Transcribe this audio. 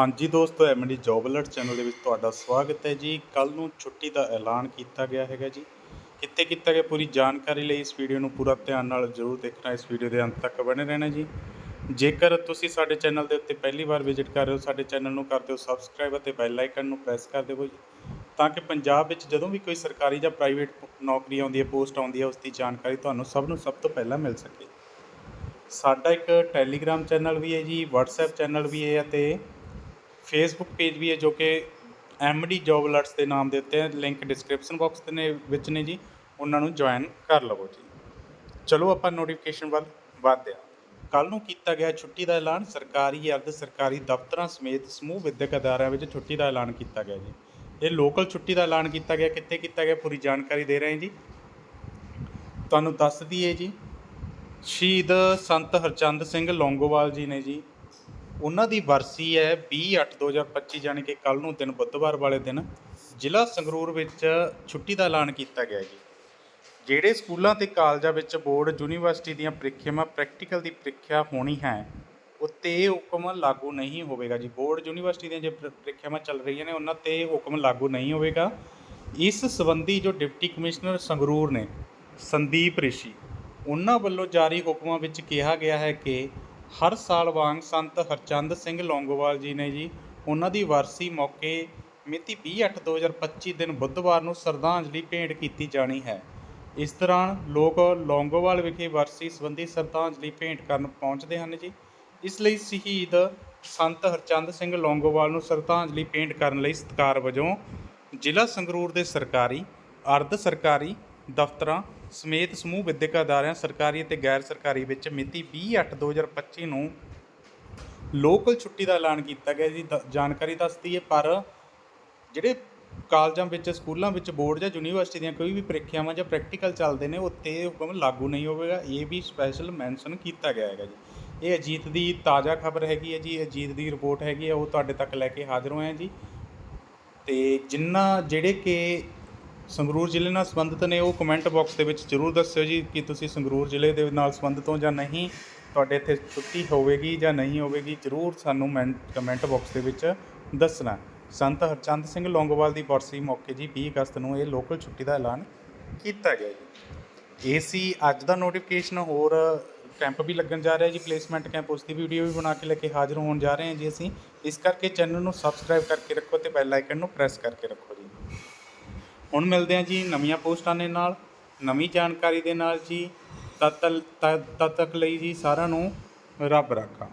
ਹਾਂਜੀ ਦੋਸਤੋ MD job alert channel ਦੇ ਵਿੱਚ ਤੁਹਾਡਾ ਸਵਾਗਤ ਹੈ ਜੀ। ਕੱਲ ਨੂੰ ਛੁੱਟੀ ਦਾ ਐਲਾਨ ਕੀਤਾ ਗਿਆ ਹੈਗਾ ਜੀ। ਕਿੱਥੇ ਕੀਤਾ ਗਿਆ ਪੂਰੀ ਜਾਣਕਾਰੀ ਲਈ ਇਸ ਵੀਡੀਓ ਨੂੰ ਪੂਰਾ ਧਿਆਨ ਨਾਲ ਜ਼ਰੂਰ ਦੇਖਣਾ, ਇਸ ਵੀਡੀਓ ਦੇ ਅੰਤ ਤੱਕ ਬਣੇ ਰਹਿਣਾ ਜੀ। ਜੇਕਰ ਤੁਸੀਂ ਸਾਡੇ ਚੈਨਲ ਦੇ ਉੱਤੇ ਪਹਿਲੀ ਵਾਰ ਵਿਜ਼ਿਟ ਕਰ ਰਹੇ ਹੋ, ਸਾਡੇ ਚੈਨਲ ਨੂੰ ਕਰ ਦਿਓ ਸਬਸਕ੍ਰਾਈਬ ਅਤੇ ਬੈਲ ਆਈਕਨ ਨੂੰ ਪ੍ਰੈਸ ਕਰ ਦਿਓ ਜੀ। ਤਾਂ ਕਿ ਪੰਜਾਬ ਵਿੱਚ ਜਦੋਂ ਵੀ ਕੋਈ ਸਰਕਾਰੀ ਜਾਂ ਪ੍ਰਾਈਵੇਟ ਨੌਕਰੀ ਆਉਂਦੀ ਹੈ, ਪੋਸਟ ਆਉਂਦੀ ਹੈ, ਉਸ ਦੀ ਜਾਣਕਾਰੀ ਤੁਹਾਨੂੰ ਸਭ ਨੂੰ ਸਭ ਤੋਂ ਪਹਿਲਾਂ ਮਿਲ ਸਕੇ। ਸਾਡਾ ਇੱਕ ਟੈਲੀਗ੍ਰਾਮ ਚੈਨਲ ਵੀ ਹੈ ਜੀ, WhatsApp ਚੈਨਲ ਵੀ ਹੈ ਅਤੇ ਫੇਸਬੁੱਕ ਪੇਜ ਵੀ ਹੈ ਜੋ ਕਿ ਐਮਡੀ ਜੌਬ ਅਲਰਟਸ ਦੇ ਨਾਮ ਦੇ ਉੱਤੇ ਲਿੰਕ ਡਿਸਕ੍ਰਿਪਸ਼ਨ ਬਾਕਸ ਦੇ ਨੇ, ਵਿੱਚ ਨੇ ਜੀ। ਉਹਨਾਂ ਨੂੰ ਜੁਆਇਨ ਕਰ ਲਵੋ ਜੀ। ਚਲੋ ਆਪਾਂ ਨੋਟੀਫਿਕੇਸ਼ਨ ਵੱਲ ਵਧਦੇ ਹਾਂ। ਕੱਲ ਨੂੰ ਕੀਤਾ ਗਿਆ ਛੁੱਟੀ ਦਾ ਐਲਾਨ। ਸਰਕਾਰੀ ਅਰਧ ਸਰਕਾਰੀ ਦਫ਼ਤਰਾਂ ਸਮੇਤ ਸਮੂਹ ਵਿਦਿਅਕ ਅਦਾਰਿਆਂ ਵਿੱਚ ਛੁੱਟੀ ਦਾ ਐਲਾਨ ਕੀਤਾ ਗਿਆ ਜੀ। ਇਹ ਲੋਕਲ ਛੁੱਟੀ ਦਾ ਐਲਾਨ ਕੀਤਾ ਗਿਆ। ਕਿੱਥੇ ਕੀਤਾ ਗਿਆ? ਪੂਰੀ ਜਾਣਕਾਰੀ ਦੇ ਰਹੇ ਜੀ। ਤੁਹਾਨੂੰ ਦੱਸ ਦਈਏ ਜੀ। ਸ਼ਹੀਦ ਸੰਤ ਹਰਚੰਦ ਸਿੰਘ ਲੌਂਗੋਵਾਲ ਜੀ ਨੇ ਜੀ ਉਹਨਾਂ ਦੀ ਵਰਸੀ ਹੈ 20/8/2025 ਯਾਨੀ ਕਿ ਕੱਲ ਨੂੰ ਦਿਨ ਬੁੱਧਵਾਰ ਵਾਲੇ ਦਿਨ ਜ਼ਿਲ੍ਹਾ ਸੰਗਰੂਰ ਵਿੱਚ ਛੁੱਟੀ ਦਾ ਐਲਾਨ ਕੀਤਾ ਗਿਆ ਜੀ। ਜਿਹੜੇ ਸਕੂਲਾਂ ਤੇ ਕਾਲਜਾਂ ਵਿੱਚ ਬੋਰਡ ਯੂਨੀਵਰਸਿਟੀ ਦੀਆਂ ਪ੍ਰੀਖਿਆਵਾਂ, ਪ੍ਰੈਕਟੀਕਲ ਦੀ ਪ੍ਰੀਖਿਆ ਹੋਣੀ ਹੈ ਉੱਤੇ ਇਹ ਹੁਕਮ ਲਾਗੂ ਨਹੀਂ ਹੋਵੇਗਾ ਜੀ। ਬੋਰਡ ਯੂਨੀਵਰਸਿਟੀ ਦੀਆਂ ਜੇ ਪ੍ਰੀਖਿਆਵਾਂ ਚੱਲ ਰਹੀਆਂ ਨੇ, ਉਹਨਾਂ ਤੇ ਇਹ ਹੁਕਮ ਲਾਗੂ ਨਹੀਂ ਹੋਵੇਗਾ। ਇਸ ਸੰਬੰਧੀ ਜੋ ਡਿਪਟੀ ਕਮਿਸ਼ਨਰ ਸੰਗਰੂਰ ਨੇ ਸੰਦੀਪ ਰਿਸ਼ੀ, ਉਹਨਾਂ ਵੱਲੋਂ ਜਾਰੀ ਹੁਕਮਾਂ ਵਿੱਚ ਕਿਹਾ ਗਿਆ ਹੈ ਕਿ ਹਰ ਸਾਲ ਵਾਂਗ ਸੰਤ ਹਰਚੰਦ ਸਿੰਘ ਲੌਂਗੋਵਾਲ ਜੀ ਨੇ ਜੀ ਉਹਨਾਂ ਦੀ ਵਰਸੀ ਮੌਕੇ ਮਿਤੀ 20/8/2025 ਦਿਨ ਬੁੱਧਵਾਰ ਨੂੰ ਸ਼ਰਧਾਂਜਲੀ ਭੇਂਟ ਕੀਤੀ ਜਾਣੀ ਹੈ। ਇਸ ਦੌਰਾਨ ਲੋਕ ਲੌਂਗੋਵਾਲ ਵਿਖੇ ਵਰਸੀ ਸੰਬੰਧੀ ਸ਼ਰਧਾਂਜਲੀ ਭੇਂਟ ਕਰਨ ਪਹੁੰਚਦੇ ਹਨ ਜੀ। ਇਸ ਲਈ ਸ਼ਹੀਦ ਸੰਤ ਹਰਚੰਦ ਸਿੰਘ ਲੌਂਗੋਵਾਲ ਨੂੰ ਸ਼ਰਧਾਂਜਲੀ ਭੇਂਟ ਕਰਨ ਲਈ ਸਤਿਕਾਰ ਵਜੋਂ ਜ਼ਿਲ੍ਹਾ ਸੰਗਰੂਰ ਦੇ ਸਰਕਾਰੀ, ਅਰਧ ਸਰਕਾਰੀ ਦਫ਼ਤਰਾਂ ਸਮੇਤ ਸਮੂਹ ਵਿਦਿਅਕ ਅਦਾਰਿਆਂ ਸਰਕਾਰੀ ਅਤੇ ਗੈਰ ਸਰਕਾਰੀ ਵਿੱਚ ਮਿਤੀ 20/8/2025 ਨੂੰ ਲੋਕਲ ਛੁੱਟੀ ਦਾ ਐਲਾਨ ਕੀਤਾ ਗਿਆ ਜੀ। ਦ- ਜਾਣਕਾਰੀ ਦੱਸਦੀ ਹੈ, ਪਰ ਜਿਹੜੇ ਕਾਲਜਾਂ ਵਿੱਚ, ਸਕੂਲਾਂ ਵਿੱਚ ਬੋਰਡ ਜਾਂ ਯੂਨੀਵਰਸਿਟੀ ਦੀਆਂ ਕੋਈ ਵੀ ਪ੍ਰੀਖਿਆਵਾਂ ਜਾਂ ਪ੍ਰੈਕਟੀਕਲ ਚੱਲਦੇ ਨੇ ਉੱਤੇ ਇਹ ਹੁਕਮ ਲਾਗੂ ਨਹੀਂ ਹੋਵੇਗਾ। ਇਹ ਵੀ ਸਪੈਸ਼ਲ ਮੈਂਸ਼ਨ ਕੀਤਾ ਗਿਆ ਹੈਗਾ ਜੀ। ਇਹ ਅਜੀਤ ਦੀ ਤਾਜ਼ਾ ਖਬਰ ਹੈਗੀ ਹੈ ਜੀ। ਅਜੀਤ ਦੀ ਰਿਪੋਰਟ ਹੈਗੀ ਹੈ। ਉਹ ਤੁਹਾਡੇ ਤੱਕ ਲੈ ਕੇ ਹਾਜ਼ਰ ਹੋਏ ਹਾਂ ਜੀ। ਤੇ ਜਿੰਨਾ ਜਿਹੜੇ ਕਿ ਸੰਗਰੂਰ ਜ਼ਿਲ੍ਹੇ ਨਾਲ ਸੰਬੰਧਿਤ ਨੇ, ਉਹ ਕਮੈਂਟ ਬਾਕਸ ਦੇ ਵਿੱਚ ਜਰੂਰ ਦੱਸਿਓ ਜੀ ਕਿ ਤੁਸੀਂ ਸੰਗਰੂਰ ਜ਼ਿਲ੍ਹੇ ਦੇ ਨਾਲ ਸੰਬੰਧਿਤ ਹੋ ਜਾਂ ਨਹੀਂ, ਤੁਹਾਡੇ ਇੱਥੇ ਛੁੱਟੀ ਹੋਵੇਗੀ ਜਾਂ ਨਹੀਂ ਹੋਵੇਗੀ, ਜਰੂਰ ਸਾਨੂੰ ਮੈਨ ਕਮੈਂਟ ਬਾਕਸ ਦੇ ਵਿੱਚ ਦੱਸਣਾ। ਸੰਤ ਹਰਚੰਦ ਸਿੰਘ ਲੌਂਗੋਵਾਲ ਦੀ ਬਰਸੀ ਮੌਕੇ ਜੀ 20 ਅਗਸਤ ਨੂੰ ਇਹ ਲੋਕਲ ਛੁੱਟੀ ਦਾ ਐਲਾਨ ਕੀਤਾ ਗਿਆ ਜੀ। ਇਹ ਸੀ ਅੱਜ ਦਾ ਨੋਟੀਫਿਕੇਸ਼ਨ ਹੋਰ ਕੈਂਪ ਵੀ ਲੱਗਣ ਜਾ ਰਿਹਾ ਜੀ ਪਲੇਸਮੈਂਟ ਕੈਂਪ ਉਸ ਦੀ ਵੀਡੀਓ ਵੀ ਬਣਾ ਕੇ ਲੈ ਕੇ ਹਾਜ਼ਰ ਹੋਣ ਜਾ ਰਹੇ ਹਾਂ ਜੀ ਅਸੀਂ। ਇਸ ਕਰਕੇ ਚੈਨਲ ਨੂੰ ਸਬਸਕ੍ਰਾਈਬ ਕਰਕੇ ਰੱਖੋ ਤੇ ਬੈਲ ਆਈਕਨ ਨੂੰ ਪ੍ਰੈਸ ਕਰਕੇ ਰੱਖੋ ਜੀ। ਹੁਣ ਮਿਲਦੇ ਹਾਂ ਜੀ ਨਵੀਆਂ ਪੋਸਟਾਂ ਦੇ ਨਾਲ, ਨਵੀਂ ਜਾਣਕਾਰੀ ਦੇ ਨਾਲ ਜੀ। ਤਦ ਤੱਕ ਲਈ ਜੀ ਸਾਰਿਆਂ ਨੂੰ ਰੱਬ ਰਾਖਾ।